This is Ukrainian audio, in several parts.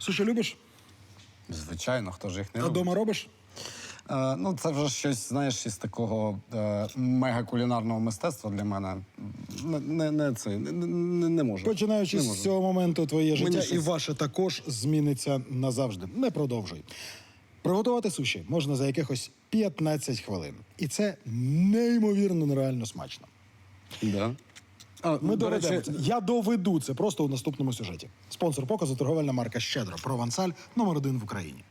Суші любиш? Звичайно, хто ж їх не А любить. вдома робиш? Е, ну, це вже щось, знаєш, із такого е, мега-кулінарного мистецтва для мене. Не, не, не, це, не, не, не можу. Починаючи не з можу. цього моменту, твоє життя і ваше також зміниться назавжди. Не продовжуй. Приготувати суші можна за якихось 15 хвилин. І це неймовірно нереально смачно. Да. А, Ми до речі. Я доведу це просто у наступному сюжеті. Спонсор показу торговельна марка Щедро. Провансаль номер один в Україні.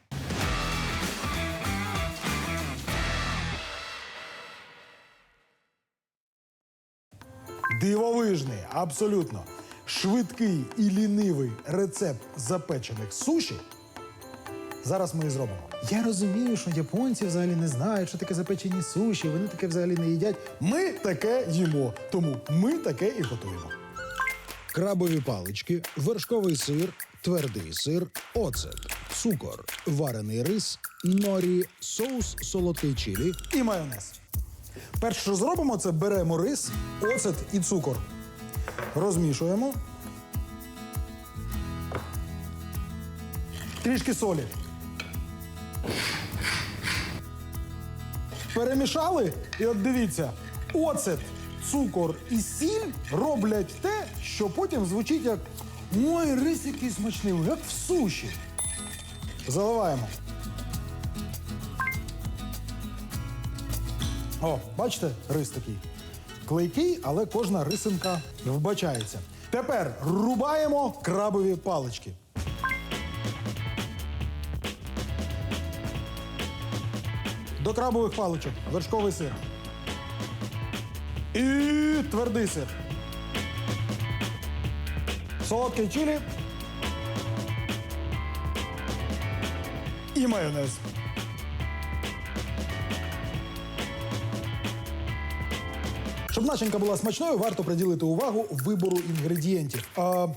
Дивовижний, абсолютно швидкий і лінивий рецепт запечених суші. Зараз ми і зробимо. Я розумію, що японці взагалі не знають, що таке запечені суші, вони таке взагалі не їдять. Ми таке їмо, тому ми таке і готуємо. Крабові палички, вершковий сир, твердий сир, оцет, цукор, варений рис, норі, соус солодкий чилі і майонез. Перше, що зробимо, це беремо рис, оцет і цукор. Розмішуємо. Трішки солі. Перемішали, і от дивіться, оцет, цукор і сіль роблять те, що потім звучить як Ой, рис який смачний, як в суші. Заливаємо. О, бачите, рис такий. Клейкий, але кожна рисинка вбачається. Тепер рубаємо крабові палички. До крабових паличок вершковий сир. І твердий сир. Солодкий чилі. І майонез. Щоб начинка була смачною, варто приділити увагу вибору інгредієнтів. А,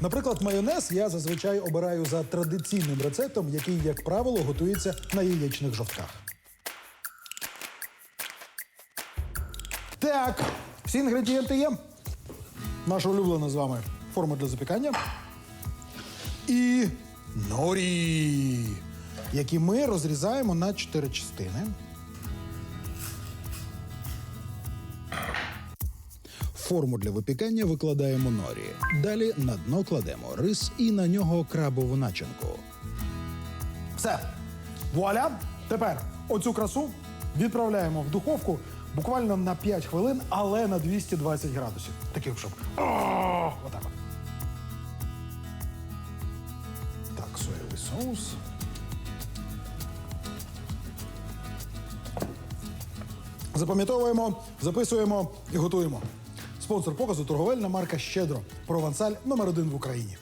наприклад, майонез я зазвичай обираю за традиційним рецептом, який, як правило, готується на яєчних жовтках. Так, всі інгредієнти є. Наша улюблена з вами форма для запікання. І норі, які ми розрізаємо на чотири частини. Форму для випікання викладаємо норі. Далі на дно кладемо рис і на нього крабову начинку. Все. Вуаля! Тепер оцю красу відправляємо в духовку буквально на 5 хвилин, але на 220 градусів. Таких, щоб. Отак. Так, соєвий соус. Запам'ятовуємо, записуємо і готуємо. Спонсор показу торговельна марка Щедро. Провансаль номер один в Україні.